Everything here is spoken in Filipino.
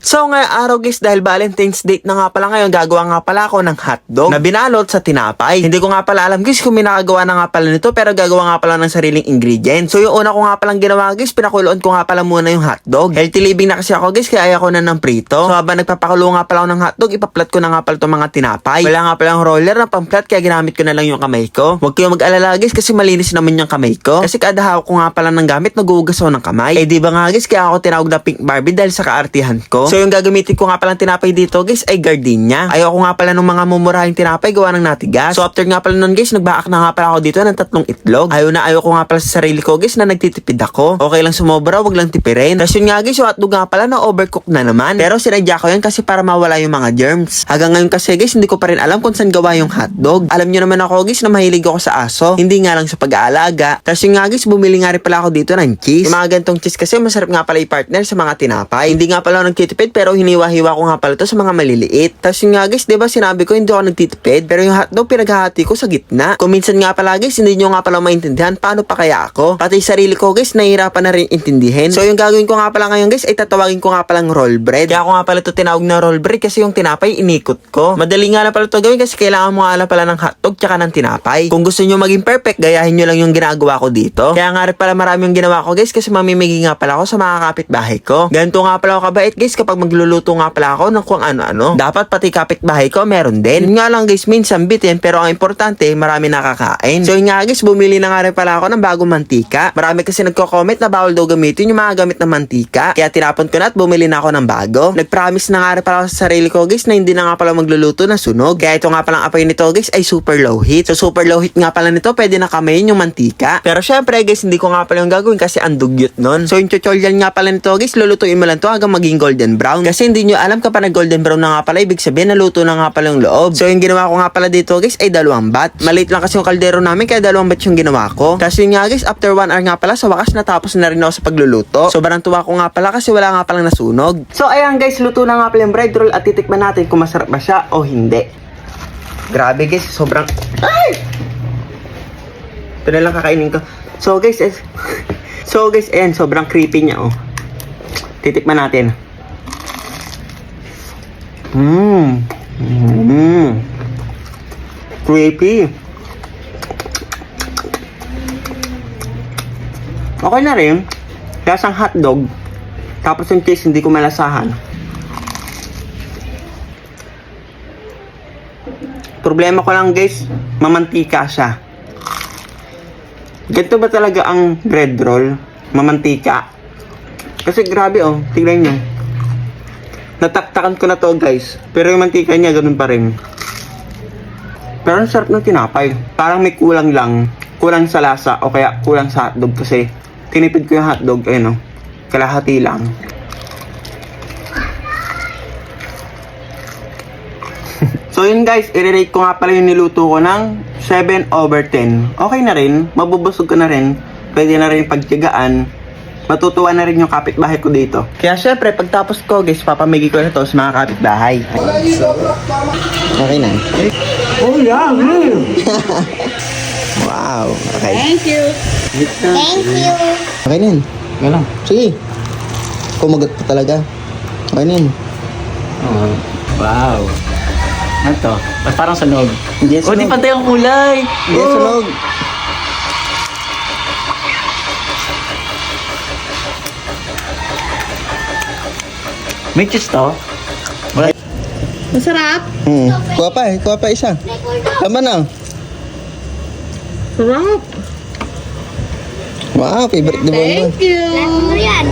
So ngayong araw guys, dahil Valentine's date na nga pala ngayon, gagawa nga pala ako ng hotdog na binalot sa tinapay. Hindi ko nga pala alam guys kung may na nga pala nito, pero gagawa nga pala ng sariling ingredients. So yung una ko nga palang ginawa guys, pinakuloan ko nga pala muna yung hotdog. Healthy living na kasi ako guys, kaya ayoko na ng prito. So habang nagpapakulo nga pala ako ng hotdog, ipaplat ko na nga pala itong mga tinapay. Wala nga pala yung roller na pamplat, kaya ginamit ko na lang yung kamay ko. Huwag kayong mag-alala guys, kasi malinis naman yung kamay ko. Kasi kada ko nga pala ng gamit, nagugas ako ng kamay. Eh di ba nga guys, kaya ako tinawag na pink Barbie dahil sa kaartihan ko. So yung gagamitin ko nga palang tinapay dito guys ay gardenia. Ayoko nga pala ng mga mumurahing tinapay gawa ng natigas. So after nga pala nun guys, nagbaak na nga pala ako dito ng tatlong itlog. Ayaw na ayaw ko nga pala sa sarili ko guys na nagtitipid ako. Okay lang sumobra, wag lang tipirin. Tapos yun nga guys, yung hotdog nga pala na overcook na naman. Pero sinadya ko yan kasi para mawala yung mga germs. Hanggang ngayon kasi guys, hindi ko pa rin alam kung saan gawa yung hotdog. Alam nyo naman ako guys na mahilig ako sa aso. Hindi nga lang sa pag-aalaga. Tapos yun nga guys, bumili nga rin pala ako dito ng cheese. Yung mga gantong cheese kasi masarap nga pala i-partner sa mga tinapay. Hindi nga pala ako pero hiniwa-hiwa ko nga pala to sa mga maliliit. Tapos yun nga guys, di ba sinabi ko hindi ako nagtitipid pero yung hotdog pinaghahati ko sa gitna. Kung minsan nga pala guys, hindi nyo nga pala maintindihan paano pa kaya ako. Pati sarili ko guys, nahihirapan na rin intindihin. So yung gagawin ko nga pala ngayon guys, ay tatawagin ko nga palang roll bread. Kaya ako nga pala to tinawag na roll bread kasi yung tinapay inikot ko. Madali nga lang pala to gawin kasi kailangan mo nga pala ng hotdog tsaka ng tinapay. Kung gusto nyo maging perfect, gayahin nyo lang yung ginagawa ko dito. Kaya nga rin pala marami yung ginawa ko guys kasi mamimigay nga pala ako sa mga kapitbahay ko. Ganito nga pala ako kabait guys kapag magluluto nga pala ako ng kung ano-ano. Dapat pati kapitbahay ko meron din. Yun nga lang guys, minsan bitin pero ang importante marami nakakain. So yun nga guys, bumili na nga rin pala ako ng bagong mantika. Marami kasi nagko-comment na bawal daw gamitin yung mga gamit na mantika. Kaya tinapon ko na at bumili na ako ng bago. Nag-promise na nga rin pala ako sa sarili ko guys na hindi na nga pala magluluto ng sunog. Kaya ito nga palang apoy nito guys ay super low heat. So super low heat nga pala nito, pwede na kamayin yung mantika. Pero syempre guys, hindi ko nga pala yung gagawin kasi ang dugyot nun. So yung tutorial nga pala nito guys, lulutuin mo lang to hanggang maging golden brown. Kasi hindi nyo alam kapag nag golden brown na nga pala, ibig sabihin naluto na nga pala yung loob. So yung ginawa ko nga pala dito guys ay dalawang bat. Maliit lang kasi yung kaldero namin kaya dalawang bat yung ginawa ko. Kasi nga guys, after 1 hour nga pala sa wakas natapos na rin ako sa pagluluto. Sobrang tuwa ko nga pala kasi wala nga palang nasunog. So ayan guys, luto na nga pala yung bread roll at titikman natin kung masarap ba siya o hindi. Grabe guys, sobrang... Ay! Ito na lang kakainin ko. So guys, so guys, ayan, sobrang creepy niya oh. Titikman natin. Mmm. Mmm. Creepy. Okay na rin. Lasang hotdog. Tapos yung cheese hindi ko malasahan. Problema ko lang guys, mamantika siya. Ganito ba talaga ang bread roll? Mamantika. Kasi grabe oh, tignan nyo. Nataktakan ko na to guys. Pero yung mantika niya ganun pa rin. Pero ang sarap ng tinapay. Parang may kulang lang. Kulang sa lasa o kaya kulang sa hotdog kasi tinipid ko yung hotdog. Ayun oh. Kalahati lang. So yun guys, i-rate ko nga pala yung niluto ko ng 7 over 10. Okay na rin, mabubusog ko na rin. Pwede na rin pagtigaan. Matutuwa na rin yung kapitbahay ko dito. Kaya syempre, pagtapos ko guys, papamigay ko na to sa mga kapitbahay. Okay na. Oh yeah, Wow, okay. Thank you. Thank you. Okay na yun. Ganun. Sige. Kumagot pa talaga. Okay na yun. Oh, wow. Ano to? Parang sunog? Hindi Oh, di sunog. pantay ang kulay. Hindi Oh. sunog. May cheese to? Masarap. Hmm. Kuha pa eh. Kuha pa isa. Tama na. Sarap. Wow, favorite ni Bonbon. Thank you. Ano yan?